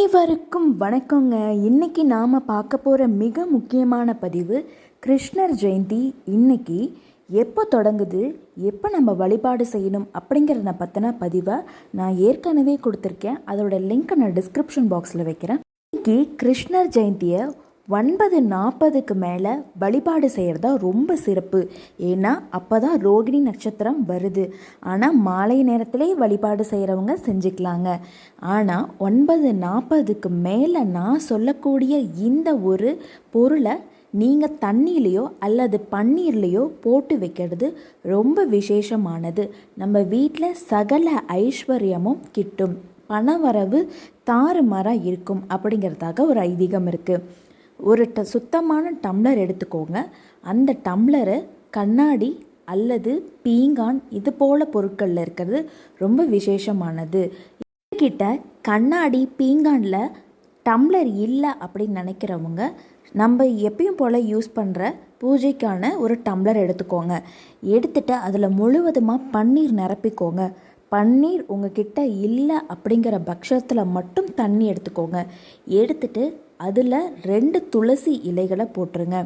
அனைவருக்கும் வணக்கங்க. இன்னைக்கு நாம் பார்க்க போகிற மிக முக்கியமான பதிவு கிருஷ்ணர் ஜெயந்தி. இன்னைக்கு எப்போ தொடங்குது எப்போ நம்ம வழிபாடு செய்யணும் அப்படிங்கிறத பற்றின பதிவை நான் ஏற்கனவே கொடுத்துருக்கேன். அதோட லிங்க்கை நான் டிஸ்கிரிப்ஷன் பாக்ஸில் வைக்கிறேன். இன்னைக்கு கிருஷ்ணர் ஜெயந்தியை ஒன்பது நாற்பதுக்கு மேலே வழிபாடு செய்கிறது தான் ரொம்ப சிறப்பு. ஏன்னா அப்போ தான் ரோகிணி நட்சத்திரம் வருது. ஆனால் மாலை நேரத்திலே வழிபாடு செய்கிறவங்க செஞ்சுக்கலாங்க. ஆனால் ஒன்பது நாற்பதுக்கு மேலே நான் சொல்லக்கூடிய இந்த ஒரு பொருளை நீங்கள் தண்ணியிலையோ அல்லது பன்னீர்லேயோ போட்டு வைக்கிறது ரொம்ப விசேஷமானது. நம்ம வீட்டில் சகல ஐஸ்வர்யமும் கிட்டும். பணவரவு தாறுமாறாக இருக்கும் அப்படிங்கிறதாக ஒரு ஐதீகம் இருக்குது ஒரு ட சுத்தமான டம்ளர் எடுத்துக்கோங்க. அந்த டம்ளரை கண்ணாடி அல்லது பீங்கான் இது போல பொருட்களில் இருக்கிறது ரொம்ப விசேஷமானது. கிட்ட கண்ணாடி பீங்கானில் டம்ளர் இல்லை அப்படின்னு நினைக்கிறவங்க நம்ம எப்பயும் போல் யூஸ் பண்ணுற பூஜைக்கான ஒரு டம்ளர் எடுத்துக்கோங்க. எடுத்துட்டு அதில் முழுவதுமாக பன்னீர் நிரப்பிக்கோங்க. பன்னீர் உங்ககிட்ட இல்லை அப்படிங்கிற பட்சத்தில் மட்டும் தண்ணி எடுத்துக்கோங்க. எடுத்துட்டு அதில் ரெண்டு துளசி இலைகளை போட்டுருங்க.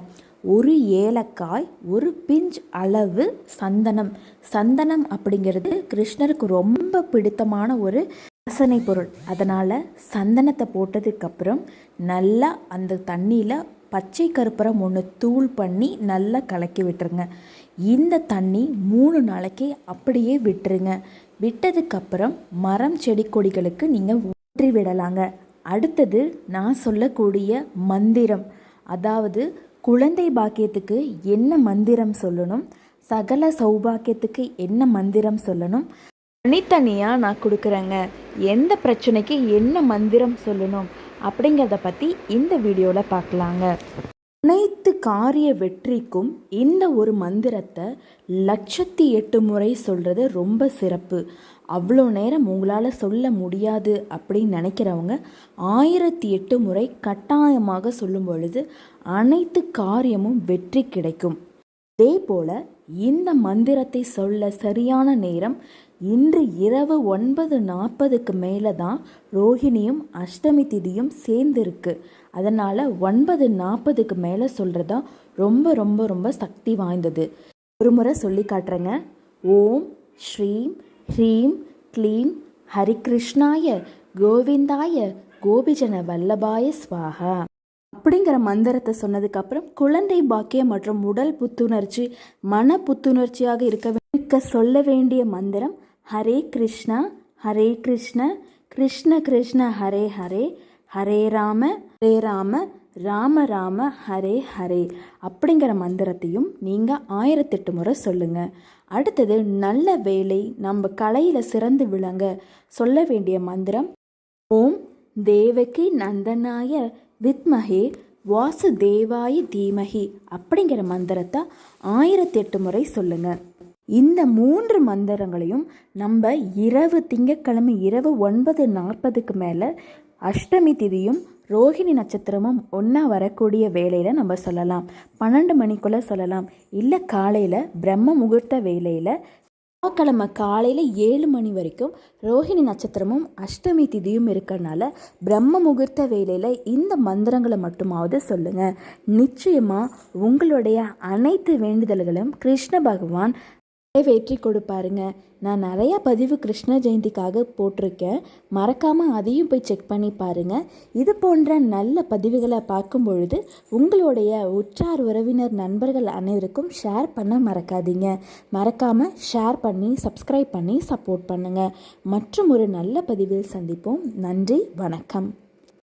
ஒரு ஏலக்காய் ஒரு பிஞ்ச் அளவு சந்தனம். சந்தனம் அப்படிங்கிறது கிருஷ்ணருக்கு ரொம்ப பிடித்தமான ஒரு வாசனை பொருள். அதனால் சந்தனத்தை போட்டதுக்கப்புறம் நல்லா அந்த தண்ணியில் பச்சை கருப்பரம் ஒன்று தூள் பண்ணி நல்லா கலக்கி விட்டுருங்க. இந்த தண்ணி மூணு நாளைக்கு அப்படியே விட்டுருங்க. விட்டதுக்கப்புறம் மரம் செடி கொடிகளுக்கு நீங்கள் ஊற்றி விடலாங்க அடுத்தது நான் சொல்லக்கூடிய மந்திரம். அதாவது குழந்தை பாக்கியத்துக்கு என்ன மந்திரம் சொல்லணும்? சகல சௌபாக்கியத்துக்கு என்ன மந்திரம் சொல்லணும்? தனித்தனியாக நான் கொடுக்குறேங்க. எந்த பிரச்சனைக்கு என்ன மந்திரம் சொல்லணும்? அப்படிங்கிறத பற்றி இந்த வீடியோவில் பார்க்கலாங்க. அனைத்து காரிய வெற்றிக்கும் இந்த ஒரு மந்திரத்தை லட்சத்தி எட்டு முறை சொல்கிறது ரொம்ப சிறப்பு. அவ்வளோ நேரம் உங்களால் சொல்ல முடியாது அப்படின்னு நினைக்கிறவங்க ஆயிரத்தி எட்டு முறை கட்டாயமாக சொல்லும் பொழுது அனைத்து காரியமும் வெற்றி கிடைக்கும். அதே போல் இந்த மந்திரத்தை சொல்ல சரியான நேரம் இன்று இரவு ஒன்பது நாற்பதுக்கு மேலே தான் ரோஹிணியும் அஷ்டமி திதியும் சேர்ந்துருக்கு. அதனால் ஒன்பது நாற்பதுக்கு மேலே சொல்கிறதா ரொம்ப ரொம்ப ரொம்ப சக்தி வாய்ந்தது. ஒரு முறை சொல்லி காட்டுறேங்க. ஓம் ஸ்ரீம் ஹ்ரீம் க்ளீம் ஹரிகிருஷ்ணாய கோவிந்தாய கோபிஜன வல்லபாய ஸ்வாகா அப்படிங்கிற மந்திரத்தை சொன்னதுக்கப்புறம் குழந்தை பாக்கியம் மற்றும் உடல் புத்துணர்ச்சி மன புத்துணர்ச்சியாக இருக்க இருக்க சொல்ல வேண்டிய மந்திரம் ஹரே கிருஷ்ணா ஹரே கிருஷ்ண கிருஷ்ண கிருஷ்ண ஹரே ஹரே ஹரே ராம ஹரே ராம ராம ராம ஹரே ஹரே அப்படிங்கிற மந்திரத்தையும் நீங்கள் ஆயிரத்தெட்டு முறை சொல்லுங்கள் அடுத்தது நல்ல வேலை நம்ம கலையில் சிறந்து விளங்க சொல்ல வேண்டிய மந்திரம் ஓம் தேவகி நந்தனாய வித்மஹே வாசுதேவாய தீமஹி அப்படிங்கிற மந்திரத்தை ஆயிரத்தி எட்டு முறை சொல்லுங்கள் இந்த மூன்று மந்திரங்களையும் நம்ம இரவு திங்கட்கிழமை இரவு ஒன்பது நாற்பதுக்கு மேலே அஷ்டமி திதியும் ரோஹிணி நட்சத்திரமும் ஒன்றா வரக்கூடிய வேலையில் நம்ம சொல்லலாம். பன்னெண்டு மணிக்குள்ளே சொல்லலாம். இல்லை காலையில் பிரம்ம முகூர்த்த வேலையில் செவ்வாய்க்கிழமை காலையில் ஏழு மணி வரைக்கும் ரோஹிணி நட்சத்திரமும் அஷ்டமி திதியும் இருக்கறனால பிரம்ம முகூர்த்த வேலையில் இந்த மந்திரங்களை மட்டுமாவது சொல்லுங்கள் நிச்சயமாக உங்களுடைய அனைத்து வேண்டுதல்களும் கிருஷ்ண பகவான் நிறைவேற்றி கொடுப்பாருங்க. நான் நிறையா பதிவு கிருஷ்ண ஜெயந்திக்காக போட்டிருக்கேன். மறக்காமல் அதையும் போய் செக் பண்ணி பாருங்கள் இது போன்ற நல்ல பதிவுகளை பார்க்கும் பொழுது உங்களுடைய உற்றார் உறவினர் நண்பர்கள் அனைவருக்கும் ஷேர் பண்ண மறக்காதீங்க. மறக்காமல் ஷேர் பண்ணி சப்ஸ்கிரைப் பண்ணி சப்போர்ட் பண்ணுங்கள் மற்றும் ஒரு நல்ல பதிவில் சந்திப்போம். நன்றி வணக்கம்.